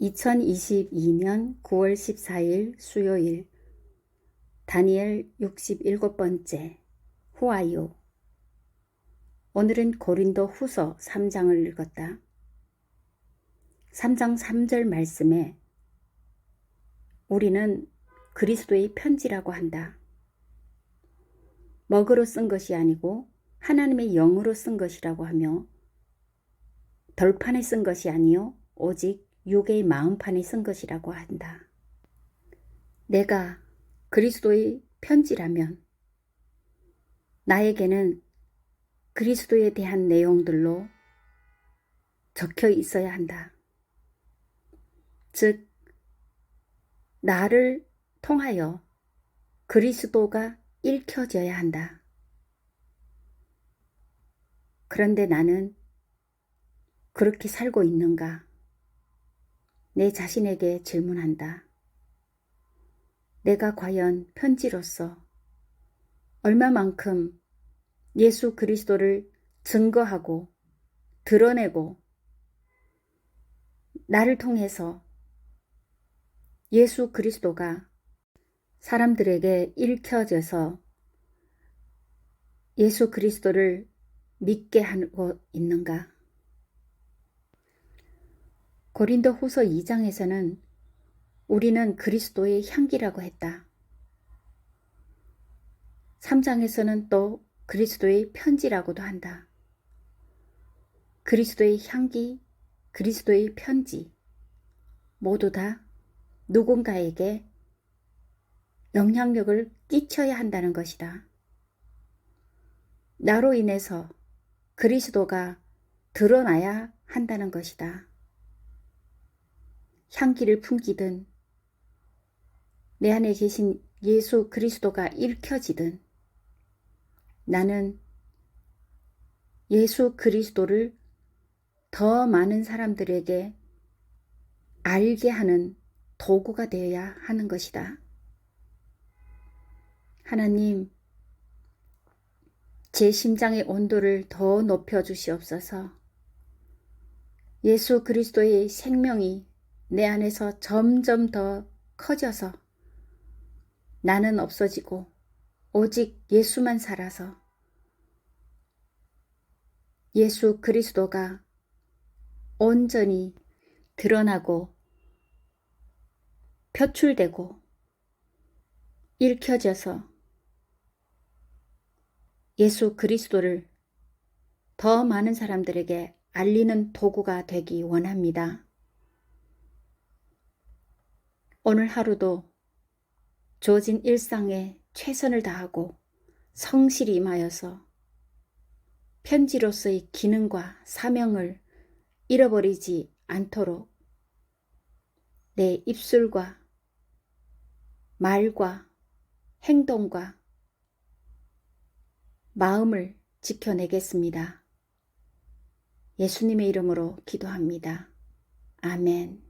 2022년 9월 14일 수요일 다니엘 67번째 후아요 오늘은 고린도 후서 3장을 읽었다. 3장 3절 말씀에 우리는 그리스도의 편지라고 한다. 먹으로 쓴 것이 아니고 하나님의 영으로 쓴 것이라고 하며 덜판에 쓴 것이 아니요 오직 육의 마음판에 쓴 것이라고 한다. 내가 그리스도의 편지라면 나에게는 그리스도에 대한 내용들로 적혀 있어야 한다. 즉, 나를 통하여 그리스도가 읽혀져야 한다. 그런데 나는 그렇게 살고 있는가? 내 자신에게 질문한다. 내가 과연 편지로서 얼마만큼 예수 그리스도를 증거하고 드러내고 나를 통해서 예수 그리스도가 사람들에게 읽혀져서 예수 그리스도를 믿게 하고 있는가? 고린도 후서 2장에서는 우리는 그리스도의 향기라고 했다. 3장에서는 또 그리스도의 편지라고도 한다. 그리스도의 향기, 그리스도의 편지, 모두 다 누군가에게 영향력을 끼쳐야 한다는 것이다. 나로 인해서 그리스도가 드러나야 한다는 것이다. 향기를 풍기든 내 안에 계신 예수 그리스도가 읽혀지든 나는 예수 그리스도를 더 많은 사람들에게 알게 하는 도구가 되어야 하는 것이다. 하나님, 제 심장의 온도를 더 높여 주시옵소서. 예수 그리스도의 생명이 내 안에서 점점 더 커져서 나는 없어지고 오직 예수만 살아서 예수 그리스도가 온전히 드러나고 표출되고 읽혀져서 예수 그리스도를 더 많은 사람들에게 알리는 도구가 되기 원합니다. 오늘 하루도 주어진 일상에 최선을 다하고 성실히 임하여서 편지로서의 기능과 사명을 잃어버리지 않도록 내 입술과 말과 행동과 마음을 지켜내겠습니다. 예수님의 이름으로 기도합니다. 아멘.